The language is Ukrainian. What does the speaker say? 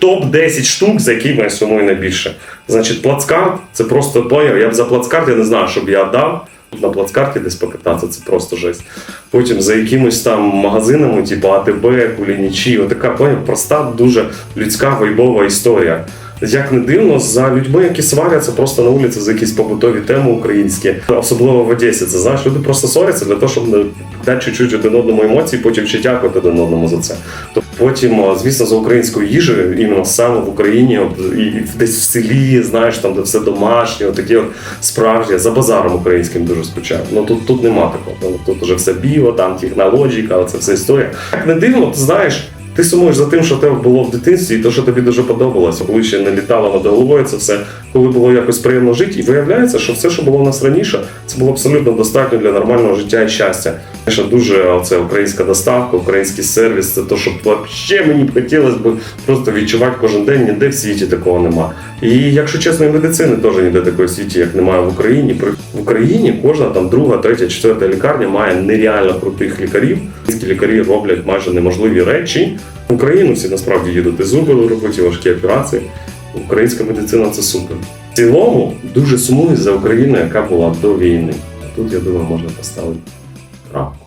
топ-10 штук, за якими я сумую найбільше. Значить, плацкарт це просто поняв. Я б за плацкарт я не знаю, щоб я дав. На плацкарті десь покататися, це просто жесть. Потім за якимось там магазинами, типу АТБ, Кулінічі, отака поняв, проста, дуже людська вайбова історія. Як не дивно, за людьми, які сваряться просто на вулиці за якісь побутові теми українські, особливо в Одесі. Це знаєш, люди просто сваряться для того, щоб дати чуть-чуть один одному емоції, потім ще дякувати один одному за це. Потім, звісно, за українською їжею, іменно саме в Україні, і, десь в селі, знаєш, там де все домашнє, от такі от справжні, за базаром українським дуже скучаю. Ну тут, тут нема такого. Ну, Тут уже все біо, там технологіка, це все історія. Як не дивно, ти знаєш. Ти сумуєш за тим, що тебе було в дитинстві, і те, що тобі дуже подобалося, коли ще не літало над головою це все, коли було якось приємно жити. І виявляється, що все, що було в нас раніше, це було абсолютно достатньо для нормального життя і щастя. Звісно, дуже оце українська доставка, український сервіс, це то, що взагалі мені б хотілося б просто відчувати кожен день, ніде в світі такого нема. І якщо чесно, і медицини теж ніде такої в світі, як немає в Україні. В Україні кожна там друга, третя, четверта лікарня має нереально крутих лікарів. Українські лікарі роблять майже неможливі речі. В Україну всі насправді їдуть і зуби робити, важкі операції. Українська медицина це супер. В цілому дуже сумую за Україну, яка була до війни. Тут я думаю, можна поставити крапку.